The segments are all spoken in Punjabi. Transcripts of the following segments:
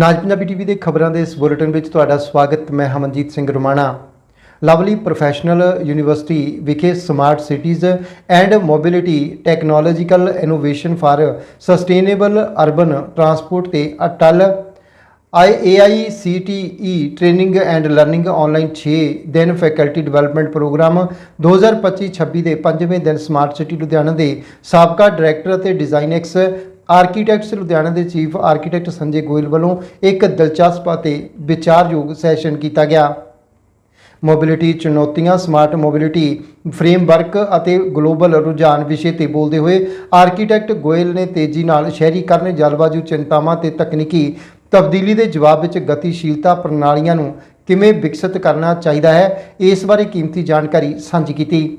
ਨਾਜ ਪੰਜਾਬੀ ਟੀਵੀ ਦੇ ਖਬਰਾਂ ਦੇ ਇਸ ਬੁਲੇਟਿਨ ਵਿੱਚ ਤੁਹਾਡਾ ਸਵਾਗਤ, ਮੈਂ Hamanjit Singh Rumana. Lovely professional university ਵਿਖੇ smart cities and mobility technological innovation for sustainable urban transport ਤੇ Atal IAICTE training and learning online 6 ਦਿਨ ਫੈਕਲਟੀ ਡਿਵੈਲਪਮੈਂਟ ਪ੍ਰੋਗਰਾਮ 2025-26 ਦੇ ਪੰਜਵੇਂ ਦਿਨ ਸਮਾਰਟ ਸਿਟੀ ਲੁਧਿਆਣਾ ਦੇ ਸਾਬਕਾ ਡਾਇਰੈਕਟਰ ਅਤੇ ਡਿਜ਼ਾਈਨੈਕਸ ਆਰਕੀਟੈਕਟਸ ਲੁਧਿਆਣਾ ਦੇ ਚੀਫ ਆਰਕੀਟੈਕਟ ਸੰਜੇ ਗੋਇਲ ਵੱਲੋਂ ਇੱਕ ਦਿਲਚਸਪ ਅਤੇ ਵਿਚਾਰਯੋਗ ਸੈਸ਼ਨ ਕੀਤਾ ਗਿਆ। ਮੋਬਿਲਿਟੀ ਚੁਣੌਤੀਆਂ, ਸਮਾਰਟ ਮੋਬਿਲਿਟੀ, ਫਰੇਮਵਰਕ ਅਤੇ ਗਲੋਬਲ ਰੁਝਾਨ ਵਿਸ਼ੇ ਤੇ ਬੋਲਦੇ ਹੋਏ ਆਰਕੀਟੈਕਟ ਗੋਇਲ ਨੇ ਤੇਜ਼ੀ ਨਾਲ ਸ਼ਹਿਰੀਕਰਨ ਜਲਵਾਯੂ ਚਿੰਤਾਵਾਂ ਤੇ ਤਕਨੀਕੀ ਤਬਦੀਲੀ ਦੇ ਜਵਾਬ ਵਿੱਚ ਗਤੀਸ਼ੀਲਤਾ ਪ੍ਰਣਾਲੀਆਂ ਨੂੰ ਕਿਵੇਂ ਵਿਕਸਿਤ ਕਰਨਾ ਚਾਹੀਦਾ ਹੈ, ਇਸ ਬਾਰੇ ਕੀਮਤੀ ਜਾਣਕਾਰੀ ਸਾਂਝੀ ਕੀਤੀ।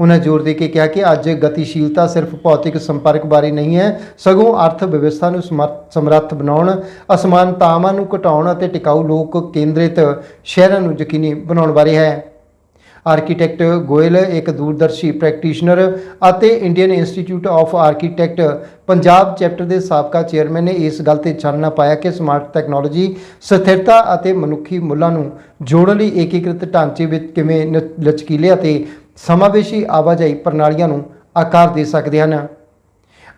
ਉਹਨਾਂ ਜ਼ੋਰ ਦੇ ਕੇ ਕਿਹਾ ਕਿ ਅੱਜ ਗਤੀਸ਼ੀਲਤਾ ਸਿਰਫ ਭੌਤਿਕ ਸੰਪਰਕ ਬਾਰੇ ਨਹੀਂ ਹੈ, ਸਗੋਂ ਅਰਥ ਵਿਵਸਥਾ ਨੂੰ ਸਮਰ- ਸਮਰੱਥ ਬਣਾਉਣ, ਅਸਮਾਨਤਾਵਾਂ ਨੂੰ ਘਟਾਉਣ ਅਤੇ ਟਿਕਾਊ ਲੋਕ ਕੇਂਦਰਿਤ ਸ਼ਹਿਰਾਂ ਨੂੰ ਯਕੀਨੀ ਬਣਾਉਣ ਬਾਰੇ ਹੈ। ਆਰਕੀਟੈਕਟ ਗੋਇਲ, ਇੱਕ ਦੂਰਦਰਸ਼ੀ ਪ੍ਰੈਕਟੀਸ਼ਨਰ ਅਤੇ Indian institute of architect Punjab chapter ਦੇ ਸਾਬਕਾ ਚੇਅਰਮੈਨ ਨੇ ਇਸ ਗੱਲ ਤੇ ਚਾਨਣਾ ਪਾਇਆ ਕਿ ਸਮਾਰਟ ਟੈਕਨੋਲੋਜੀ, ਸਥਿਰਤਾ ਅਤੇ ਮਨੁੱਖੀ ਮੁੱਲਾਂ ਨੂੰ ਜੋੜਨ ਲਈ ਏਕੀਕ੍ਰਿਤ ਢਾਂਚੇ ਵਿੱਚ ਕਿਵੇਂ ਨ- ਲਚਕੀਲੇ ਅਤੇ ਸਮਾਵੇਸ਼ੀ ਆਵਾਜਾਈ ਪ੍ਰਣਾਲੀਆਂ ਨੂੰ ਆਕਾਰ ਦੇ ਸਕਦੇ ਹਨ।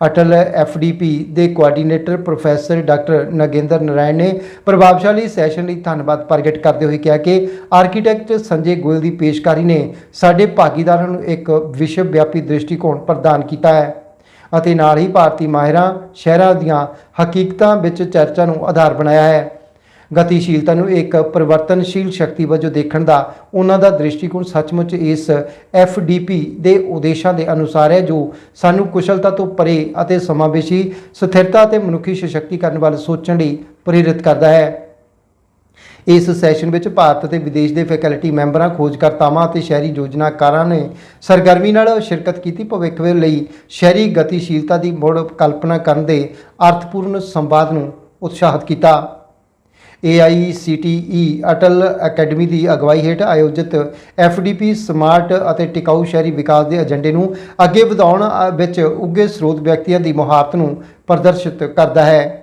ਅਟਲ ਐਫਡੀਪੀ ਦੇ coordinator professor doctor Nagendra Narayan ਨੇ ਪ੍ਰਭਾਵਸ਼ਾਲੀ ਸੈਸ਼ਨ ਲਈ ਧੰਨਵਾਦ ਪ੍ਰਗਟ ਕਰਦੇ ਹੋਏ ਕਿਹਾ ਕਿ ਆਰਕੀਟੈਕਟ ਸੰਜੇ ਗੋਇਲ ਦੀ ਪੇਸ਼ਕਾਰੀ ਨੇ ਸਾਡੇ ਭਾਗੀਦਾਰਾਂ ਨੂੰ ਇੱਕ ਵਿਸ਼ਵ ਵਿਆਪੀ ਦ੍ਰਿਸ਼ਟੀਕੋਣ ਪ੍ਰਦਾਨ ਕੀਤਾ ਹੈ ਅਤੇ ਨਾਲ ਹੀ ਭਾਰਤੀ ਮਾਹਿਰਾਂ ਸ਼ਹਿਰਾਂ ਦੀਆਂ ਹਕੀਕਤਾਂ ਵਿੱਚ ਚਰਚਾ ਨੂੰ ਆਧਾਰ ਬਣਾਇਆ ਹੈ। ਗਤੀਸ਼ੀਲਤਾ ਨੂੰ ਇੱਕ ਪਰਿਵਰਤਨਸ਼ੀਲ ਸ਼ਕਤੀ ਵਜੋਂ ਦੇਖਣ ਦਾ ਉਹਨਾਂ ਦਾ ਦ੍ਰਿਸ਼ਟੀਕੋਣ ਸੱਚਮੁੱਚ ਇਸ ਐਫਡੀਪੀ ਦੇ ਉਦੇਸ਼ਾਂ ਦੇ ਅਨੁਸਾਰ ਹੈ, ਜੋ ਸਾਨੂੰ ਕੁਸ਼ਲਤਾ ਤੋਂ ਪਰੇ ਅਤੇ ਸਮਾਵੇਸ਼ੀ ਸਥਿਰਤਾ ਅਤੇ ਮਨੁੱਖੀ ਸਸ਼ਕਤੀਕਰਨ ਵੱਲ ਸੋਚਣ ਲਈ ਪ੍ਰੇਰਿਤ ਕਰਦਾ ਹੈ। ਇਸ ਸੈਸ਼ਨ ਵਿੱਚ ਭਾਰਤ ਅਤੇ ਵਿਦੇਸ਼ ਦੇ ਫੈਕਲਟੀ ਮੈਂਬਰਾਂ, ਖੋਜਕਰਤਾਵਾਂ ਅਤੇ ਸ਼ਹਿਰੀ ਯੋਜਨਾਕਾਰਾਂ ਨੇ ਸਰਗਰਮੀ ਨਾਲ ਸ਼ਿਰਕਤ ਕੀਤੀ। ਭਵਿੱਖ ਲਈ ਸ਼ਹਿਰੀ ਗਤੀਸ਼ੀਲਤਾ ਦੀ ਮੁੜ ਕਲਪਨਾ ਕਰਨ ਦੇ ਅਰਥਪੂਰਨ ਸੰਵਾਦ ਨੂੰ ਉਤਸ਼ਾਹਿਤ ਕੀਤਾ। AICTE ਅਟਲ ਅਕੈਡਮੀ ਦੀ ਅਗਵਾਈ ਹੇਠ ਆਯੋਜਿਤ FDP ਸਮਾਰਟ ਅਤੇ ਟਿਕਾਊ ਸ਼ਹਿਰੀ ਵਿਕਾਸ ਦੇ ਏਜੰਡੇ ਨੂੰ ਅੱਗੇ ਵਧਾਉਣ ਵਿੱਚ ਉੱਗੇ ਸਰੋਤ ਵਿਅਕਤੀਆਂ ਦੀ ਮੁਹਾਰਤ ਨੂੰ ਪ੍ਰਦਰਸ਼ਿਤ ਕਰਦਾ ਹੈ।